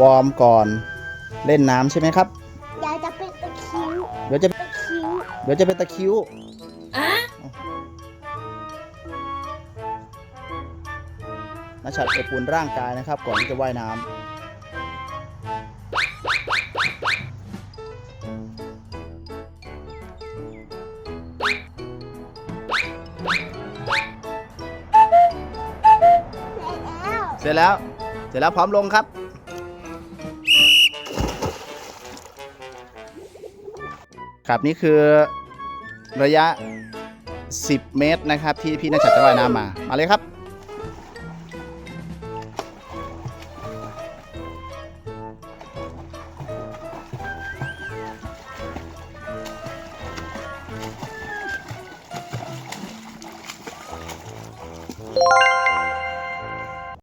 วอร์มก่อนเล่นน้ำใช่ไหมครับอยากจะเป็นตะคริวเดี๋ยวจะตะคริวเดี๋ยวจะเป็นตะคริวอะนัชชัดอบอุ่นร่างกายนะครับ ก่อนที่จะว่ายน้ำแล้วเสร็จแล้ว เสร็จแล้วพร้อมลงครับ ครับนี่คือระยะ 10 เมตรนะครับ ที่พี่นัชชัดจะว่ายน้ำมา มาเลยครับ